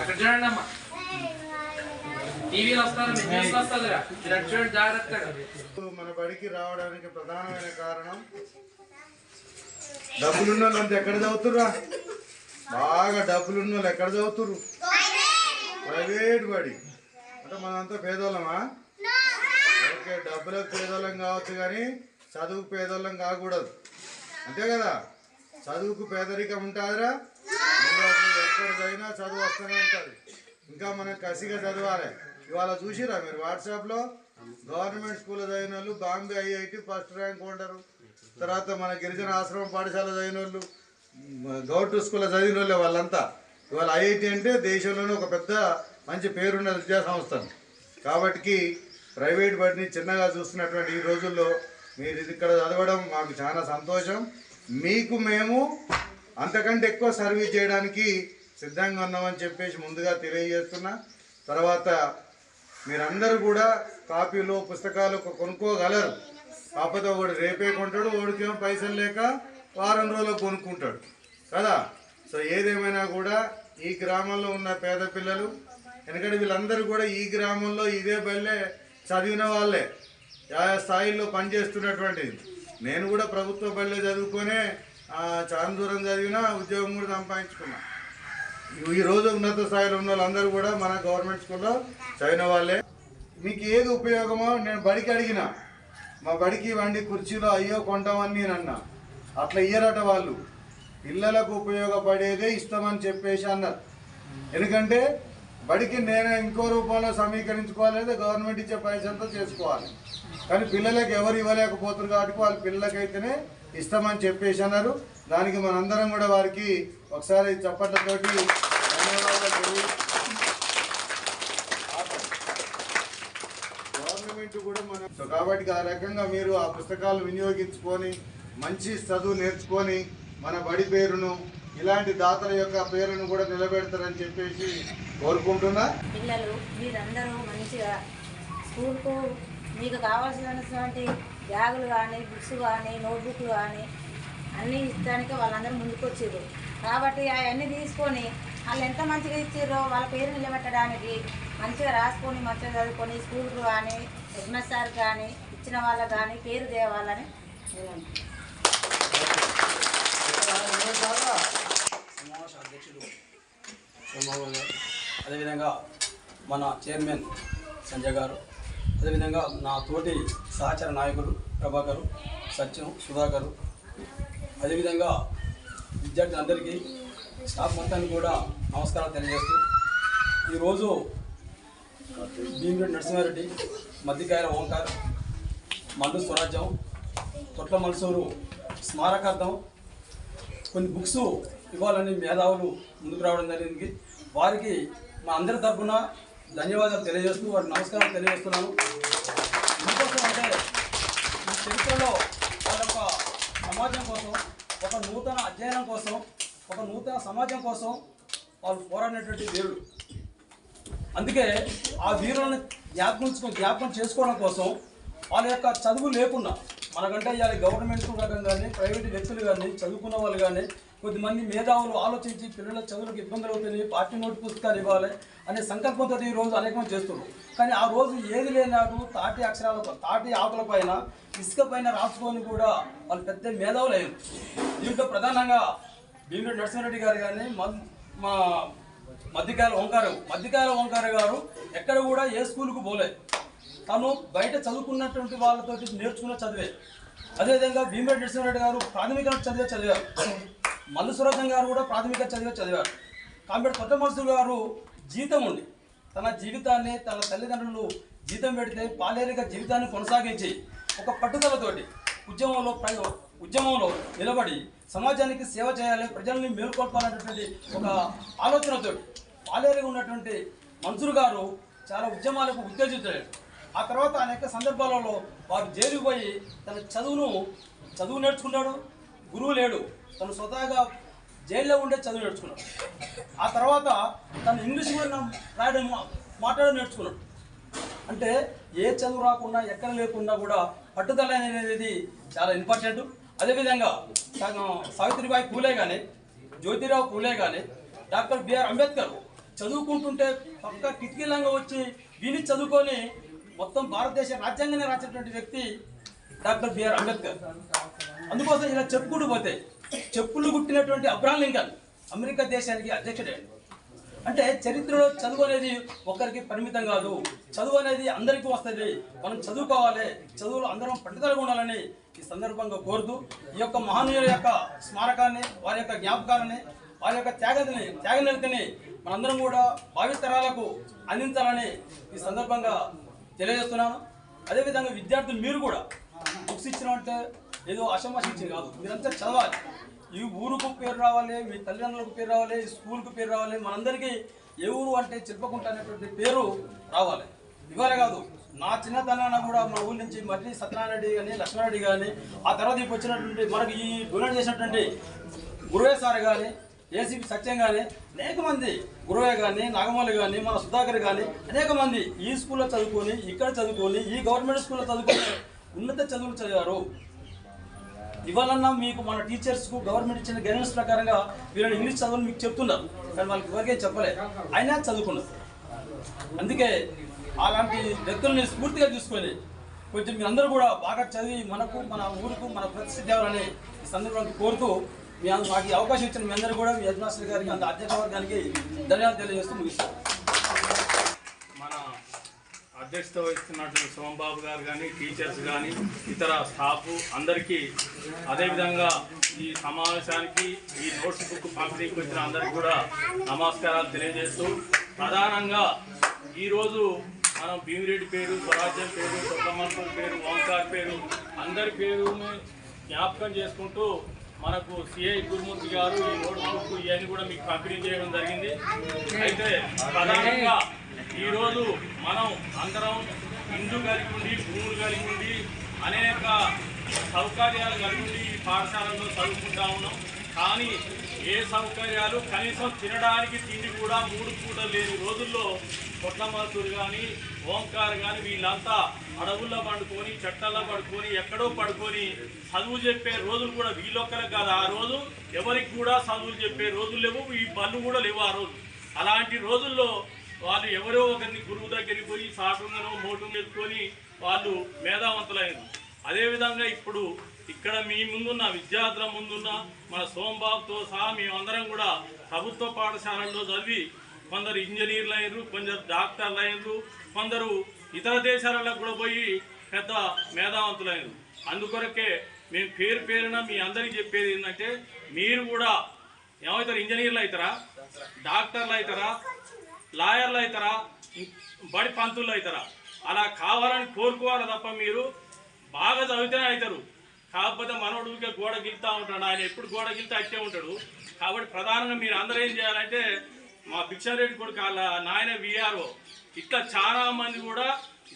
అక్కడ చూడండి అమ్మా. టీవీలో వస్తారు? మీ న్యూస్ వస్తుందిరా మీరు అటు చూడండి జాగ్రత్తగా. మన బడికి రావడానికి ప్రధానమైన కారణం డబ్బులున్న వాళ్ళు ఎక్కడ చదువుతుర్రా? బాగా డబ్బులున్న వాళ్ళు ఎక్కడ చదువుతురు ప్రైవేట్ బడి. అంటే మనంతా పేదోళ్ళమా? ఓకే డబ్బులకు పేదోళ్ళం కావచ్చు కానీ చదువుకు పేదోళ్ళం కాకూడదు. అంతే కదా? చదువుకు పేదరికం ఉంటుందిరా? ఎక్కడ చదివినా చదువు వస్తూనే ఉంటుంది. ఇంకా మనం కసిగా చదవాలి. ఇవాళ చూసిరా మీరు వాట్సాప్లో? గవర్నమెంట్ స్కూల్లో చదివిన వాళ్ళు బాంబే ఐఐటి ఫస్ట్ ర్యాంక్ ఉంటారు తర్వాత మన గిరిజన ఆశ్రమం పాఠశాల చదివిన వాళ్ళు గవర్నమెంట్ స్కూల్లో చదివిన వాళ్ళే వాళ్ళంతా. ఇవాళ ఐఐటి అంటే దేశంలోనే ఒక పెద్ద మంచి పేరున్న విద్యా సంస్థ కాబట్టి ప్రైవేట్ బడిని చిన్నగా చూస్తున్నటువంటి ఈ రోజుల్లో మీరు ఇది ఇక్కడ చదవడం మాకు చాలా సంతోషం. మీకు మేము అంతకంటే ఎక్కువ సర్వీస్ చేయడానికి సిద్ధంగా ఉన్నామని చెప్పేసి ముందుగా తెలియజేస్తున్నా. తర్వాత మీరందరూ కూడా కాపీలు పుస్తకాలు కొనుక్కోగలరు. కాకపోతే ఒకడు రేపే కొంటాడు వాడికేమో పైసలు లేక వారం రోజులు కొనుక్కుంటాడు. కదా? సో ఏదేమైనా కూడా ఈ గ్రామంలో ఉన్న పేద పిల్లలు ఎందుకంటే వీళ్ళందరూ కూడా ఈ గ్రామంలో ఇదే బల్లే చదివిన వాళ్ళే. ఆయా స్థాయిల్లో పనిచేస్తున్నటువంటి నేను కూడా ప్రభుత్వ బల్లే చదువుకొనే చాలా దూరం చదివినా ఉద్యోగం కూడా సంపాదించుకున్నా. ఈ రోజు ఉన్నత స్థాయిలో ఉన్న వాళ్ళందరూ కూడా మన గవర్నమెంట్ స్కూల్లో చదివిన వాళ్ళే. మీకు ఏది ఉపయోగమో నేను బడికి అడిగిన. మా బడికి వండి కుర్చీలో అయ్యో కొంటామని నేను అన్నా. అట్లా ఇయ్యరట వాళ్ళు. పిల్లలకు ఉపయోగపడేదే ఇస్తామని చెప్పేసి అన్నారు. ఎందుకంటే బడికి నేను ఇంకో రూపంలో సమీకరించుకోవాలి లేదా గవర్నమెంట్ ఇచ్చే పైసలతో చేసుకోవాలి. కానీ పిల్లలకు ఎవరు ఇవ్వలేకపోతున్నారు కాబట్టి వాళ్ళ పిల్లలకైతేనే ఇస్తామని చెప్పేసి అన్నారు. దానికి మనందరం కూడా వారికి ఒకసారి చప్పట్లతోటి గవర్నమెంట్ కూడా మన సో కాబట్టి ఆ రకంగా మీరు ఆ పుస్తకాలు వినియోగించుకొని మంచి చదువు నేర్చుకొని మన బడి పేరును ఇలాంటి దాతల యొక్క పేరును కూడా నిలబెడతారని చెప్పేసి కోరుకుంటున్నా. పిల్లలు మీరందరూ మంచిగా స్కూల్కు మీకు కావాల్సినటువంటి బ్యాగులు కానీ బుక్స్ కానీ నోట్బుక్లు కానీ అన్నీ ఇచ్చడానికి వాళ్ళందరూ ముందుకు వచ్చారు కాబట్టి అవన్నీ తీసుకొని వాళ్ళు ఎంత మంచిగా ఇచ్చారో వాళ్ళ పేరు నిలబెట్టడానికి మంచిగా రాసుకొని మంచిగా చదువుకొని స్కూల్కు కానీ హెడ్మాస్టర్ కానీ ఇచ్చిన వాళ్ళకి కానీ పేరు తేవాలని అధ్యక్షుడు. సోమబాబు గారు అదేవిధంగా మన చైర్మన్ సంజయ్ గారు అదేవిధంగా నా తోటి సహచర నాయకులు ప్రభాకరు సత్యం సుధాకరు అదేవిధంగా విద్యార్థులందరికీ స్టాఫ్ మొత్తానికి కూడా నమస్కారాలు తెలియజేస్తూ ఈరోజు భీమిరెడ్డి నరసింహారెడ్డి మధ్యకాయల ఓంకార్ మండు స్వరాజ్యం తొట్ల మల్సూరు స్మారకార్థం కొన్ని బుక్స్ ఇవ్వాలని మేధావులు ముందుకు రావడం జరిగింది. వారికి మా అందరి తరఫున ధన్యవాదాలు తెలియజేస్తూ వారికి నమస్కారం తెలియజేస్తున్నాను. ఎందుకోసం అంటే ఈ చరిత్రలో వాళ్ళ యొక్క సమాజం కోసం ఒక నూతన అధ్యయనం కోసం ఒక నూతన సమాజం కోసం వాళ్ళు పోరాడినటువంటి వీరుడు. అందుకే ఆ వీరులను జ్ఞాపకం జ్ఞాపకం చేసుకోవడం కోసం వాళ్ళ యొక్క చదువు లేకుండా మనకంటే ఇవాళ గవర్నమెంట్ రకం కానీ ప్రైవేట్ వ్యక్తులు కానీ చదువుకున్న వాళ్ళు కానీ కొద్దిమంది మేధావులు ఆలోచించి పిల్లల చదువులకు ఇబ్బందులు అవుతున్నాయి పార్టీ నోటు పుస్తకాలు ఇవ్వాలి అనే సంకల్పంతో ఈ రోజు అనేకం చేస్తున్నారు కానీ ఆ రోజు ఏది లేనాడు తాటి అక్షరాల తాటి ఆకుల పైన ఇసుక పైన రాసుకొని కూడా వాళ్ళు పెద్ద మేధావులు అయ్యారు. దీంట్లో ప్రధానంగా భీమిరెడ్డి నరసింహారెడ్డి గారు కానీ మా మధ్యకాల ఓంకారు మధ్యకాల ఓంకార గారు ఎక్కడ కూడా ఏ స్కూల్కు పోలేదు తను బయట చదువుకున్నటువంటి వాళ్ళతో నేర్చుకున్న చదివే. అదేవిధంగా భీమరెడ్డి నరసింహారెడ్డి గారు ప్రాథమిక చదివే చదివారు. మల్లు సురజన్ గారు కూడా ప్రాథమిక చదివే చదివారు. కాబట్టి కొత్త మనసు గారు జీతం ఉంది తన జీవితాన్ని తన తల్లిదండ్రులు జీతం పెడితే పాలేరిక జీవితాన్ని కొనసాగించి ఒక పట్టుదలతోటి ఉద్యమంలో ప్ర ఉద్యమంలో నిలబడి సమాజానికి సేవ చేయాలి ప్రజల్ని మేల్కొల్పాలనేటువంటి ఒక ఆలోచనతోటి పాలేరిగా ఉన్నటువంటి మన్సూర్ గారు చాలా ఉద్యమాలకు ఉత్తేజితుడారు ఆ తర్వాత అనేక సందర్భాలలో వారు జైలుకు పోయి తన చదువును చదువు నేర్చుకున్నాడు గురువు లేడు. తను స్వతహాగా జైల్లో ఉండే చదువు నేర్చుకున్నాడు. ఆ తర్వాత తను ఇంగ్లీష్ కూడా రాయడం మాట్లాడడం నేర్చుకున్నాడు. అంటే ఏ చదువు రాకుండా ఎక్కడ లేకుండా కూడా పట్టుదల అనేది చాలా ఇంపార్టెంట్. అదేవిధంగా తను సావిత్రిబాయి పూలే కానీ జ్యోతిరావు పూలే కానీ డాక్టర్ బిఆర్ అంబేద్కర్ చదువుకుంటుంటే పక్క కిటికీలంగా వచ్చి విని చదువుకొని మొత్తం భారతదేశ రాజ్యాంగాన్ని రాసినటువంటి వ్యక్తి డాక్టర్ బిఆర్ అంబేద్కర్. అందుకోసం ఇలా చెప్పుకుంటూ పోతే చెప్పులు గుట్టినటువంటి అబ్రాహం లింకన్ అమెరికా దేశానికి అధ్యక్షుడే. అంటే చరిత్రలో చదువు అనేది ఒకరికి పరిమితం కాదు. చదువు అనేది అందరికీ వస్తుంది. మనం చదువుకోవాలి. చదువులో అందరం పండితులుగా ఉండాలని ఈ సందర్భంగా కోరుతూ ఈ యొక్క మహనీయుల యొక్క స్మారకాన్ని వారి యొక్క జ్ఞాపకాలని వారి యొక్క త్యాగని త్యాగనిరతిని మనందరం కూడా భావితరాలకు అందించాలని ఈ సందర్భంగా తెలియజేస్తున్నాను. అదేవిధంగా విద్యార్థులు మీరు కూడా బుక్స్ ఇచ్చినట్టే ఏదో అసమాసి ఇచ్చింది కాదు. మీరంతా చదవాలి. ఈ ఊరుకు పేరు రావాలి మీ తల్లిదండ్రులకు పేరు రావాలి స్కూల్కు పేరు రావాలి మనందరికీ ఏ ఊరు అంటే చెప్పకుండా అనేటువంటి పేరు రావాలి. ఇవాళ కాదు నా చిన్నతనాన కూడా మన ఊరి నుంచి మళ్ళీ సత్యనారాయణ కానీ లక్ష్మణరెడ్డి కానీ ఆ తర్వాత ఇప్పుడు వచ్చినటువంటి మనకి ఈ డొనేట్ చేసినటువంటి గురువే సార్ కానీ ఏసీపీ సత్యం కానీ అనేక మంది గురువే కానీ నాగమల్లి కానీ మన సుధాకర్ కానీ అనేక మంది ఈ స్కూల్లో చదువుకొని ఇక్కడ చదువుకొని ఈ గవర్నమెంట్ స్కూల్లో చదువుకొని ఉన్నత చదువులు చదివారు. ఇవాళన్నా మీకు మన టీచర్స్కు గవర్నమెంట్ ఇచ్చిన గైడెన్స్ ప్రకారంగా వీళ్ళని ఇంగ్లీష్ చదువులు మీకు చెప్తున్నారు. కానీ వాళ్ళకి ఎవరికే చెప్పలే. అయినా చదువుకున్నారు. అందుకే అలాంటి వ్యక్తుల్ని స్ఫూర్తిగా తీసుకొని కొంచెం మీరందరూ కూడా బాగా చదివి మనకు మన ఊరుకు మన ప్రతిష్ఠ తేవాలని ఈ కోరుతూ మేము మాకు ఈ అవకాశం ఇచ్చిన మీ అందరూ కూడా మీ యజమాస్టర్ గారికి అంత అధ్యక్ష వర్గానికి ధన్యవాదాలు తెలియజేస్తూ ముగిస్తాం. మన అధ్యక్షత వహిస్తున్నటువంటి సోమబాబు గారు కానీ టీచర్స్ కానీ ఇతర స్టాఫ్ అందరికీ అదేవిధంగా ఈ సమావేశానికి ఈ నోట్స్ బుక్ పంపిణీకి వచ్చిన అందరికీ కూడా నమస్కారాలు తెలియజేస్తూ ప్రధానంగా ఈరోజు మనం భీమిరెడ్డి పేరు స్వరాజ్యం పేరు సుబ్రహ్మణ్యం పేరు ఓంకార్ పేరు అందరి పేరుని జ్ఞాపకం చేసుకుంటూ మనకు సిఐ గురుమూర్తి గారు ఈ నోట్బుక్ ఇవన్నీ కూడా మీకు పంపిణీ చేయడం జరిగింది. అయితే ప్రధానంగా ఈరోజు మనం అందరం ఇండ్లు కలిగి ఉండి భూములు కలిగి ఉండి అనేక సౌకర్యాలు కలిగి ఉండి ఈ పాఠశాలలో చదువుకుంటా ఉన్నాం. కానీ ఏ సౌకర్యాలు కనీసం తినడానికి తిండి కూడా మూడు పూటలు లేని రోజుల్లో కొట్లమసూరు కానీ ఓంకార్ కానీ వీళ్ళంతా అడవుల్లో పడుకొని చెట్టల్లో పడుకొని ఎక్కడో పడుకొని చదువు చెప్పే రోజులు కూడా వీళ్ళొక్కరే కాదు. ఆ రోజు ఎవరికి కూడా చదువులు చెప్పే రోజులు లేవు. ఈ బళ్ళు కూడా లేవు ఆ రోజు. అలాంటి రోజుల్లో వాళ్ళు ఎవరో ఒకరిని గురువు దగ్గరికి పోయి సాటుంగనో మోటు ఎత్తుకొని వాళ్ళు మేధావంతులైనరు. అదేవిధంగా ఇప్పుడు ఇక్కడ మీ ముందున్న విద్యార్థుల ముందున్న మన సోంబాబుతో సహా మేమందరం కూడా ప్రభుత్వ పాఠశాలల్లో చదివి కొందరు ఇంజనీర్లు అయినరు కొందరు డాక్టర్లు అయినరు కొందరు ఇతర దేశాలలో కూడా పోయి పెద్ద మేధావంతులైనరు. అందుకొరకే మేము పేరు పేరున మీ అందరికీ చెప్పేది ఏంటంటే మీరు కూడా ఏమవుతారు ఇంజనీర్లు అవుతారా డాక్టర్లు అవుతారా లాయర్లు అవుతారా బడి పంతులు అవుతారా అలా కావాలని కోరుకోవాలి తప్ప మీరు బాగా చదివితేనే అవుతారు. కాకపోతే మనోడు ఊరికే గోడ గిలుతా ఉంటాడు. ఆయన ఎప్పుడు గోడ గిలుతా అట్టే ఉంటాడు. కాబట్టి ప్రధానంగా మీరు అందరూ ఏం చేయాలంటే మా భిక్షారెడ్డి కొడుకు వాళ్ళ నాయన విఆర్ఓ ఇట్లా చాలా మంది కూడా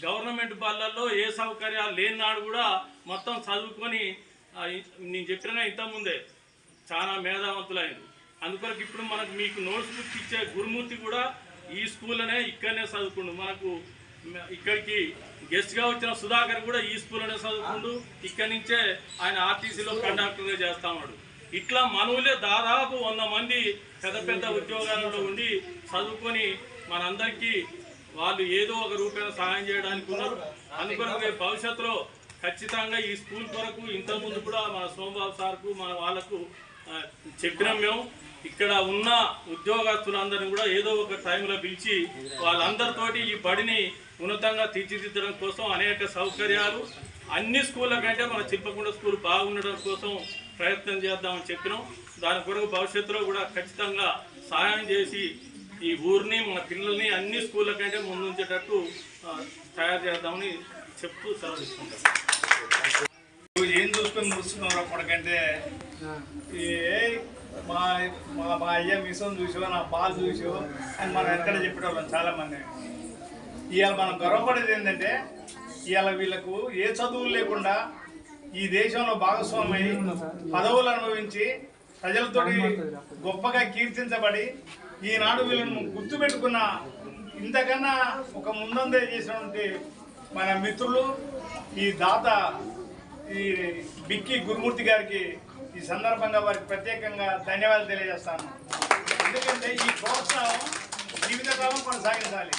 గవర్నమెంట్ బళ్ళల్లో ఏ సౌకర్యాలు లేని నాడు కూడా మొత్తం చదువుకొని నేను చెప్పిన ఇంతకుముందే చాలా మేధావంతులైనది అందుకొరకు ఇప్పుడు మనకు మీకు నోట్స్ బుక్ ఇచ్చే గురుమూర్తి కూడా ఈ స్కూల్లోనే ఇక్కడనే చదువుకుండు. మనకు ఇక్కడికి గెస్ట్గా వచ్చిన సుధాకర్ కూడా ఈ స్కూల్లోనే చదువుకుండు ఇక్కడి నుంచే ఆయన ఆర్టీసీలో కండక్టర్గా చేస్తా ఉన్నాడు. ఇట్లా మనవులే దాదాపు వంద మంది పెద్ద పెద్ద ఉద్యోగాలలో ఉండి చదువుకొని మనందరికీ వాళ్ళు ఏదో ఒక రూపాయన సహాయం చేయడానికి ఉన్నారు. అందుకొరకు భవిష్యత్తులో ఖచ్చితంగా ఈ స్కూల్ కొరకు ఇంతకుముందు కూడా మన సోమబాబు సార్కు మన వాళ్ళకు చెప్పినాం మేము. ఇక్కడ ఉన్న ఉద్యోగస్తులందరినీ కూడా ఏదో ఒక టైంలో పిలిచి వాళ్ళందరితోటి ఈ బడిని ఉన్నతంగా తీర్చిదిద్దడం కోసం అనేక సౌకర్యాలు అన్ని స్కూళ్ళ కంటే మన చిల్పకుండ స్కూల్ బాగుండడం కోసం ప్రయత్నం చేద్దామని చెప్పినాం. దాని కొరకు భవిష్యత్తులో కూడా ఖచ్చితంగా సహాయం చేసి ఈ ఊరిని మన పిల్లల్ని అన్ని స్కూళ్ళ కంటే ముందుంచేటట్టు తయారు చేద్దామని చెప్తూ సెలవు తీసుకుంటాం. నువ్వు ఏం చూసుకొని మురుస్తున్నావు అప్పటికంటే ఏ మా మా అయ్య మిషన్ చూసావు నా పాలు చూసావు అని మనం ఎక్కడ చెప్పేటోళ్ళం చాలా మంది ఇవాళ మనం గర్వపడేది ఏంటంటే ఇవాళ వీళ్ళకు ఏ చదువులు లేకుండా ఈ దేశంలో భాగస్వామ్య పదవులు అనుభవించి ప్రజలతోటి గొప్పగా కీర్తించబడి ఈనాడు వీళ్ళను గుర్తుపెట్టుకున్న ఇంతకన్నా ఒక ముందందే చేసినటువంటి మన మిత్రులు ఈ దాత ఈ బిక్కి గురుమూర్తి గారికి ఈ సందర్భంగా వారికి ప్రత్యేకంగా ధన్యవాదాలు తెలియజేస్తాను. ఎందుకంటే ఈ ప్రోత్సాహం జీవితకాలం కొనసాగించాలి.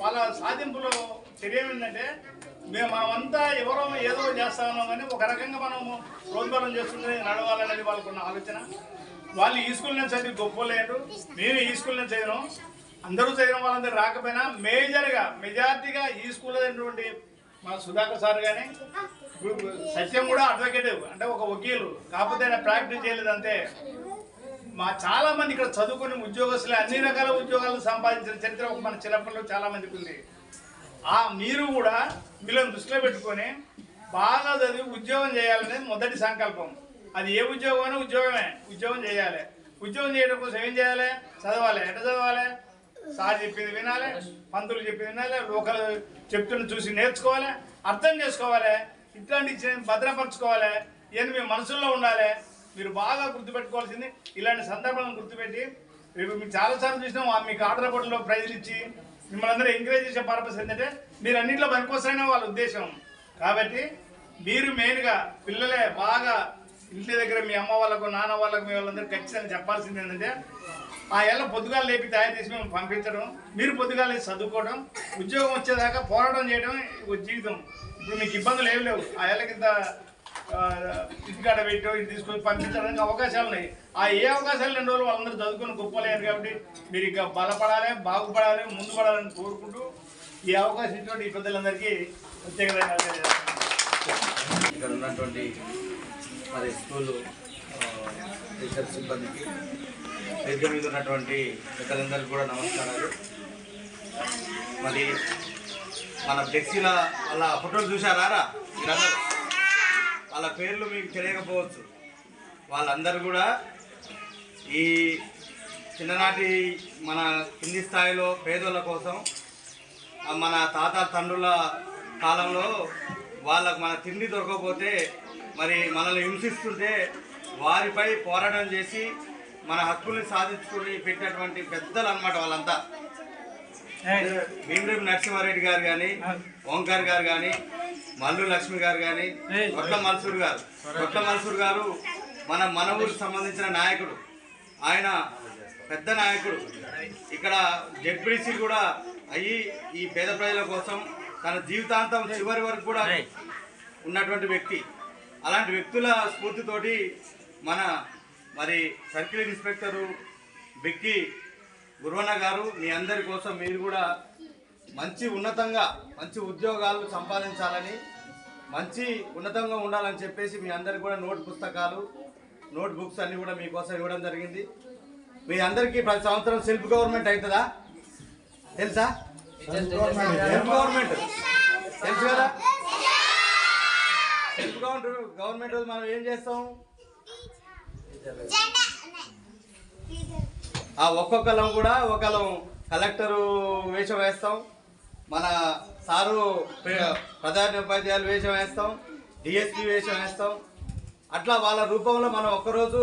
వాళ్ళ సాధింపులో చర్య ఏంటంటే మేము మనమంతా ఎవరో ఏదో చేస్తా ఉన్నాం కానీ ఒక రకంగా మనము ప్రోద్బలం చేస్తుంటే నడవాలనేది వాళ్ళకున్న ఆలోచన. వాళ్ళు ఈ స్కూల్ నుంచి చదివి గొప్పలేరు మేము ఈ స్కూల్ నుంచి చదివినాం. అందరూ చదివిన వాళ్ళందరూ రాకపోయినా మేజర్గా మెజార్టీగా ఈ స్కూల్లో అయినటువంటి మా సుధాకర్ సార్ కానీ సత్యం కూడా అడ్వకేట్ అంటే ఒక వకీలు. కాకపోతే ఆయన ప్రాక్టీస్ చేయలేదంతే. మా చాలా మంది ఇక్కడ చదువుకుని ఉద్యోగస్తులు అన్ని రకాల ఉద్యోగాలు సంపాదించిన చరిత్ర మన చిన్నప్పటిలో చాలా మందికి ఉంది. ఆ మీరు కూడా వీళ్ళని దృష్టిలో పెట్టుకొని బాగా చదివి ఉద్యోగం చేయాలనేది మొదటి సంకల్పం. అది ఏ ఉద్యోగం అయినా ఉద్యోగమే ఉద్యోగం చేయాలి. ఉద్యోగం చేయడం కోసం ఏం చేయాలి? చదవాలి. ఎట చదవాలి? సార్ చెప్పింది వినాలి పంతులు చెప్పింది వినాలి లోకల్ చెప్తున్న చూసి నేర్చుకోవాలి అర్థం చేసుకోవాలి. ఇట్లాంటి భద్రపరచుకోవాలి. ఇవన్నీ మీ మనసుల్లో ఉండాలి. మీరు బాగా గుర్తుపెట్టుకోవాల్సింది ఇలాంటి సందర్భాలను గుర్తుపెట్టి రేపు మీకు చాలాసార్లు చూసినాం మీకు ఆర్డర్ బోర్డులో ప్రైజ్లు ఇచ్చి మిమ్మల్ని అందరూ ఎంకరేజ్ చేసే పర్పస్ ఏంటంటే మీరు అన్నింటిలో పనికొస్తారనే వాళ్ళ ఉద్దేశం. కాబట్టి మీరు మెయిన్గా పిల్లలే బాగా ఇంటి దగ్గర మీ అమ్మ వాళ్ళకు నాన్న వాళ్ళకు మీ వాళ్ళందరూ ఖచ్చితంగా చెప్పాల్సింది ఏంటంటే ఆ ఎల్ల పొద్దుగాలు లేపి తయారు చేసి మేము పంపించడం మీరు పొద్దుగాలు లేపి చదువుకోవడం ఉద్యోగం వచ్చేదాకా పోరాటం చేయడం జీవితం. ఇప్పుడు మీకు ఇబ్బందులు ఏమి లేవు. ఆ ఏళ్ళకి కింద ఇంటికాడ పెట్టో ఇది తీసుకొని పంపించడానికి అవకాశాలు ఉన్నాయి. ఆ ఏ అవకాశాలు రెండు రోజులు వాళ్ళందరూ చదువుకొని గొప్పలేరు కాబట్టి మీరు ఇంకా బలపడాలి బాగుపడాలి ముందు పడాలని కోరుకుంటూ ఈ అవకాశం ఇటువంటి ఈ పెద్దలందరికీ ప్రత్యేక ఇక్కడ ఉన్నటువంటి మరి స్కూలు టీచర్ సిబ్బందికి వేదిక మీద ఉన్నటువంటి పెద్దలందరికీ కూడా నమస్కారాలు. మరి మన ఫ్లెక్సీల వాళ్ళ ఫోటోలు చూసారా రా మీరందరూ. వాళ్ళ పేర్లు మీకు తెలియకపోవచ్చు. వాళ్ళందరూ కూడా ఈ చిన్ననాటి మన కింది స్థాయిలో పేదోళ్ళ కోసం మన తాత తండ్రుల కాలంలో వాళ్ళకు మన తిండి దొరకకపోతే మరి మనల్ని హింసిస్తుంటే వారిపై పోరాటం చేసి మన హక్కుల్ని సాధించుకుని పెట్టినటువంటి పెద్దలు అన్నమాట వాళ్ళంతా. భీమరేపు నరసింహారెడ్డి గారు కానీ ఓంకార్ గారు కానీ మల్లు లక్ష్మి గారు కానీ కొట్ల మల్సూర్ గారు. కొట్ల మల్సూర్ గారు మన మన ఊరికి సంబంధించిన నాయకుడు. ఆయన పెద్ద నాయకుడు. ఇక్కడ జెడ్పీసీ కూడా అయ్యి ఈ పేద ప్రజల కోసం తన జీవితాంతం చివరి వరకు కూడా ఉన్నటువంటి వ్యక్తి. అలాంటి వ్యక్తుల స్ఫూర్తితోటి మన మరి సర్కిల్ ఇన్స్పెక్టరు బిక్కి గురువన్న గారు మీ అందరి కోసం మీరు కూడా మంచి ఉన్నతంగా మంచి ఉద్యోగాలు సంపాదించాలని మంచి ఉన్నతంగా ఉండాలని చెప్పేసి మీ అందరికి కూడా నోట్ పుస్తకాలు నోట్ బుక్స్ అన్ని కూడా మీకోసం ఇవ్వడం జరిగింది. మీ అందరికీ ప్రతి సంవత్సరం సెల్ఫ్ గవర్నమెంట్ అవుతుందా? తెలుసా? Self government. తెలుసు కదా? సెల్ఫ్ గవర్నమెంట్ గవర్నమెంట్ రోజు మనం ఏం చేస్తాం? ఆ ఒక్కొక్కలం కూడా ఒకళ్ళం కలెక్టరు వేషం వేస్తాం. మన సారు ప్రధాన ఉపాధ్యాయులు వేషం వేస్తాం డిఎస్పి వేషం వేస్తాం. అట్లా వాళ్ళ రూపంలో మనం ఒక్కరోజు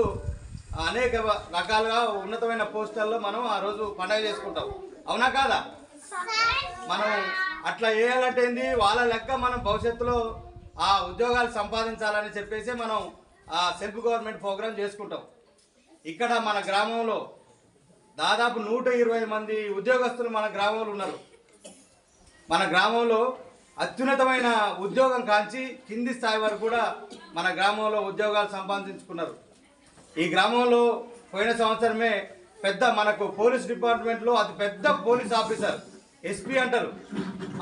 అనేక రకాలుగా ఉన్నతమైన పోస్టర్లో మనం ఆ రోజు పండగ చేసుకుంటాం. అవునా కాదా? మనం అట్లా చేయాలంటే ఏంది? వాళ్ళ లెక్క మనం భవిష్యత్తులో ఆ ఉద్యోగాలు సంపాదించాలని చెప్పేసి మనం ఆ సెల్ఫ్ గవర్నమెంట్ ప్రోగ్రామ్ చేసుకుంటాం. ఇక్కడ మన గ్రామంలో దాదాపు నూట ఇరవై మంది ఉద్యోగస్తులు మన గ్రామంలో ఉన్నారు. మన గ్రామంలో అత్యున్నతమైన ఉద్యోగం కాంచి కింది స్థాయి వరకు కూడా మన గ్రామంలో ఉద్యోగాలు సంపాదించుకున్నారు. ఈ గ్రామంలో పోయిన సంవత్సరమే పెద్ద మనకు పోలీస్ డిపార్ట్మెంట్లో అతి పెద్ద పోలీస్ ఆఫీసర్ ఎస్పీ అంటారు.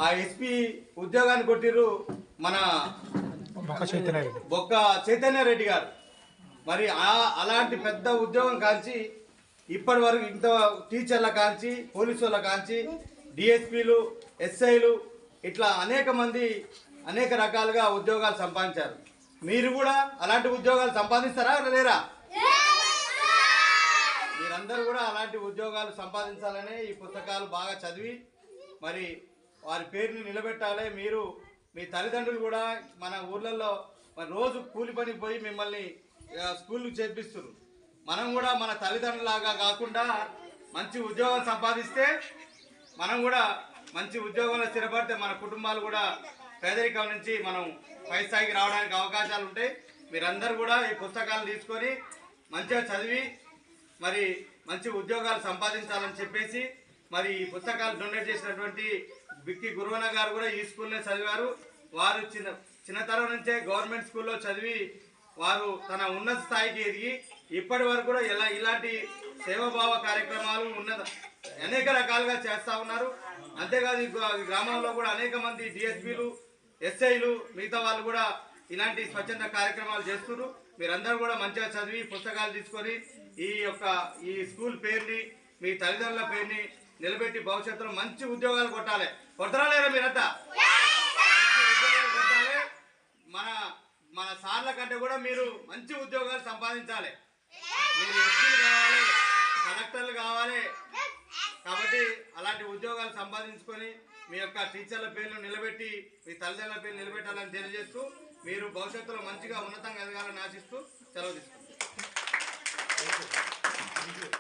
ఆ ఎస్పీ ఉద్యోగాన్ని కొట్టిర్రు మన బొక్క చైతన్య రెడ్డి గారు. మరి ఆ అలాంటి పెద్ద ఉద్యోగం కాంచి ఇప్పటి వరకు ఇంత టీచర్ల కాంచి పోలీసు వాళ్ళ కాంచి డిఎస్పీలు ఎస్ఐలు ఇట్లా అనేక మంది అనేక రకాలుగా ఉద్యోగాలు సంపాదించారు. మీరు కూడా అలాంటి ఉద్యోగాలు సంపాదిస్తారా లేరా? మీరందరూ కూడా అలాంటి ఉద్యోగాలు సంపాదించాలనే ఈ పుస్తకాలు బాగా చదివి మరి వారి పేరుని నిలబెట్టాలి. మీరు మీ తల్లిదండ్రులు కూడా మన ఊర్లలో మరి రోజు కూలి పని పోయి మిమ్మల్ని స్కూల్కి చేర్పిస్తారు మనం కూడా మన తల్లిదండ్రులాగా కాకుండా మంచి ఉద్యోగం సంపాదిస్తే మనం కూడా మంచి ఉద్యోగంలో స్థిరపడితే మన కుటుంబాలు కూడా పేదరికం నుంచి మనం పై స్థాయికి రావడానికి అవకాశాలు ఉంటాయి. మీరందరూ కూడా ఈ పుస్తకాలు తీసుకొని మంచిగా చదివి మరి మంచి ఉద్యోగాలు సంపాదించాలని చెప్పేసి మరి ఈ పుస్తకాలు డొనేట్ చేసినటువంటి బిక్కి గురువన గారు కూడా ఈ స్కూల్నే చదివారు. వారు చిన్న చిన్నతరం నుంచే గవర్నమెంట్ స్కూల్లో చదివి వారు తన ఉన్నత స్థాయికి ఎదిగి ఇప్పటి వరకు కూడా ఇలా ఇలాంటి సేవాభావ కార్యక్రమాలు ఉన్నత అనేక రకాలుగా చేస్తూ ఉన్నారు. అంతేకాదు ఈ గ్రామంలో కూడా అనేక మంది డిఎస్పీలు ఎస్ఐలు మిగతా వాళ్ళు కూడా ఇలాంటి స్వచ్ఛంద కార్యక్రమాలు చేస్తున్నారు. మీరందరూ కూడా మంచిగా చదివి పుస్తకాలు తీసుకొని ఈ యొక్క ఈ స్కూల్ పేరుని మీ తల్లిదండ్రుల పేరుని నిలబెట్టి భవిష్యత్తులో మంచి ఉద్యోగాలు కొట్టాలి. కొడతారా లేరా మీరంతా? మంచి ఉద్యోగాలు కొట్టాలి మన మన సార్ల కంటే కూడా మీరు మంచి ఉద్యోగాలు సంపాదించాలి. మీరు ఎస్పీలు కావాలి కలెక్టర్లు కావాలి కాబట్టి అలాంటి ఉద్యోగాలు సంపాదించుకొని మీ యొక్క టీచర్ల పేర్లు నిలబెట్టి మీ తల్లిదండ్రుల పేర్లు నిలబెట్టాలని తెలియజేస్తూ మీరు భవిష్యత్తులో మంచిగా ఉన్నతంగా ఎదగాలని ఆశిస్తూ సెలవు తీసుకుంటారు